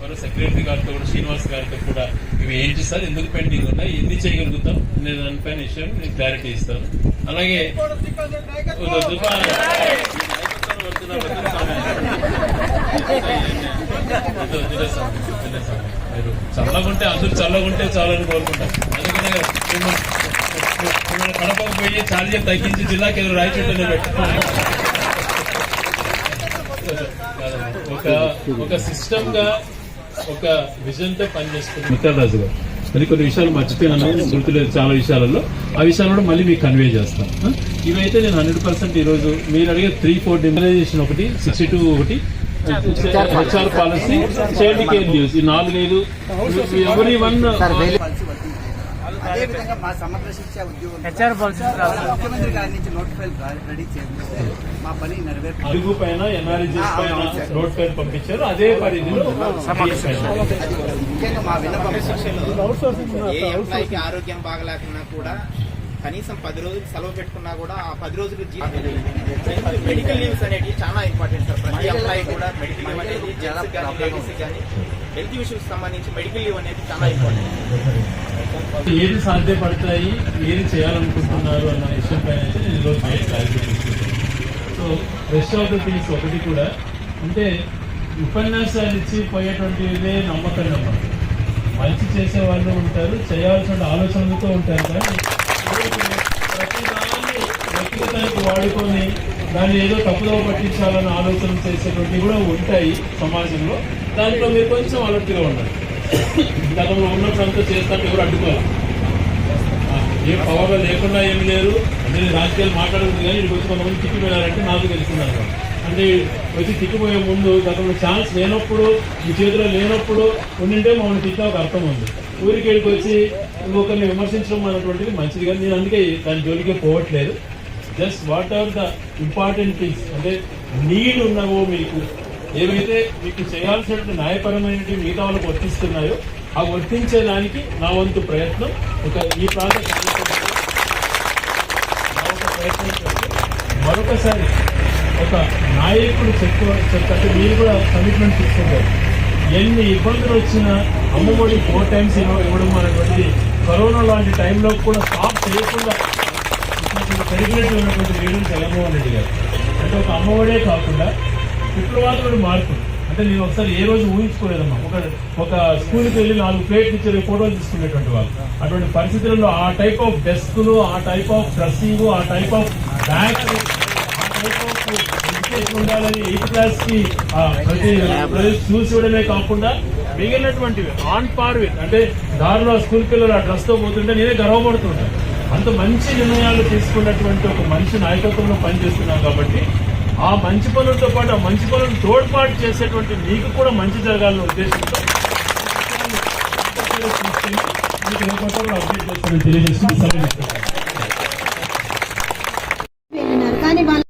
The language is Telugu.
మన సెక్రటరీ గారితో కూడా శ్రీనివాస్ గారితో కూడా ఇవి ఏంటి సార్ ఎందుకు పెండింగ్ ఉన్నాయి ఎన్ని చేయగలుగుతాం నేను దానిపైన విషయం నేను క్లారిటీ ఇస్తాను. అలాగే స్వామి, మీరు చల్లగుంటే అందరూ చల్లగుంటే చాలని కోరుకుంటాం. అందుకనే పోయి ఛార్జీలు తగ్గించి జిల్లాకి ఎదురు రాయచుట్టనే పెట్టుకోండి ఒక ఒక సిస్టమ్గా ఒక విజన్తో పనిచేస్తుంది గారు మరి కొన్ని విషయాలు మర్చిపోయాను గుర్తులేదు చాలా విషయాలలో. ఆ విషయాలు కూడా మళ్ళీ మీకు కన్వే చేస్తాను? ఇవైతే నేను హండ్రెడ్ పర్సెంట్ ఈ రోజు మీరు అడిగే త్రీ ఫోర్ డిమలైజేషన్ ఒకటి సిక్స్టీ టూ ఒకటి HR policy child care leaves ఈ నాలుగైదు ఎవరి వన్ పాలసీ వర్తించింది అదే విధంగా మా సమగ్ర శిక్ష ఉద్యోగం ముఖ్యమంత్రి గారి నుంచి నోటిఫైల్ రెడీ చేస్తే మా పని నోట్ పంపించారు. అదే పరిధిలో ముఖ్యంగా మా విన్నపం ఏ ఆరోగ్యం బాగలేకున్నా కూడా కనీసం పది రోజులు సెలవు పెట్టుకున్నా కూడా ఆ పది రోజులు మెడికల్ లీవ్స్ అనేవి చాలా ఇంపార్టెంట్ సార్. ప్రతి ఎంప్లాయీ కూడా మెడికల్ లీవ్ అనేది జెంట్స్ కానీ లేడీస్ కానీ హెల్త్ ఇష్యూస్ సంబంధించి మెడికల్ లీవ్ అనేది చాలా ఇంపార్టెంట్ ఏది సాధ్యపడతాయి ఏది చేయాలనుకుంటున్నారు అన్న విషయం పైన అయితే నేను ఈరోజు బయట క్లారిటీ తీసుకుంటాను so rest of the things ఒకటి కూడా అంటే ఉపన్యాసాలు ఇచ్చి పోయేటువంటిదే నమ్మకం నమ్మకం మంచి చేసే వాళ్ళు ఉంటారు చేయాల్సిన ఆలోచనలతో ఉంటారు కానీ ప్రతి వ్యక్తిగతానికి వాడుకొని దాన్ని ఏదో తప్పుదో పట్టించాలని ఆలోచన చేసేటువంటి కూడా ఉంటాయి సమాజంలో దాంట్లో మీరు కొంచెం అలర్ట్గా ఉండాలి గతంలో ఉన్నప్పుడు అంతా చేస్తాను ఎవరు అడ్డుకోవాలి ఏ పవర్లో లేకుండా ఏమి లేరు అంటే నేను రాజకీయాలు మాట్లాడుతుంది కానీ ఇక్కడికి వచ్చి కొంతమంది తిప్పిపోయారంటే నాకు తెలుసుకున్నాను అంటే వచ్చి తిట్టిపోయే ముందు గతంలో ఛాన్స్ లేనప్పుడు మీ చేతిలో లేనప్పుడు ఉండింటే మమ్మల్ని తిట్టా ఒక అర్థం ఉంది ఊరికి వెళ్ళి వచ్చి ఇంకొకరిని విమర్శించడం అనేటువంటిది మంచిది కానీ నేను అందుకే దాని జోలికే పోవట్లేదు. Just what are the important things అంటే నీడ్ ఉన్నవో మీకు ఏవైతే మీకు చేయాల్సినటువంటి న్యాయపరమైనవి మిగతా వాళ్ళకు వర్తిస్తున్నాయో ఆ వర్తించేదానికి నా వంతు ప్రయత్నం. ఒక ఈ ప్రాంత మరొకసారి ఒక నాయకుడు చెప్పు చెప్పంటే మీరు కూడా కమిట్మెంట్ తీసుకుంటారు. ఎన్ని ఇబ్బందులు వచ్చినా అమ్మఒడి ఫోర్ టైమ్స్ ఇవ్వడం అనేటువంటిది కరోనా లాంటి టైంలో కూడా స్టాప్ చేయకుండా పెరిగినట్టు ఉన్నటువంటి లీడర్ జగన్మోహన్ రెడ్డి గారు. అంటే ఒక అమ్మఒడే కాకుండా విప్లవాత్మక మార్పు. అంటే నేను ఒకసారి ఏ రోజు ఊహించుకోలేదమ్మా. ఒక ఒక స్కూల్కి వెళ్ళి నాలుగు ప్లేట్లు ఇచ్చి ఫోటోలు తీసుకునేటువంటి వాళ్ళు. అటువంటి పరిస్థితుల్లో ఆ టైప్ ఆఫ్ డెస్క్లు ఆ టైప్ ఆఫ్ డ్రెస్సింగ్ ఆ టైప్ ఆఫ్ బ్యాగ్ ఉండాలని ఎయిత్ క్లాస్కి ప్రతి చూసి ఇవ్వడమే కాకుండా మిగిలినటువంటివి ఆన్ పార్ విత్ అంటే దారిలో స్కూల్ పిల్లలు ఆ డ్రెస్తో పోతుంటే నేనే గర్వపడుతుంటాను అంత మంచి నిర్ణయాలు తీసుకున్నటువంటి ఒక మంచి నాయకత్వంలో పనిచేస్తున్నాం కాబట్టి ఆ మంచి పనులతో పాటు ఆ మంచి పనులను తోడ్పాటు చేసేటువంటి మీకు కూడా మంచి జరగాలనే ఉద్దేశంతో అప్డేట్ చేస్తానని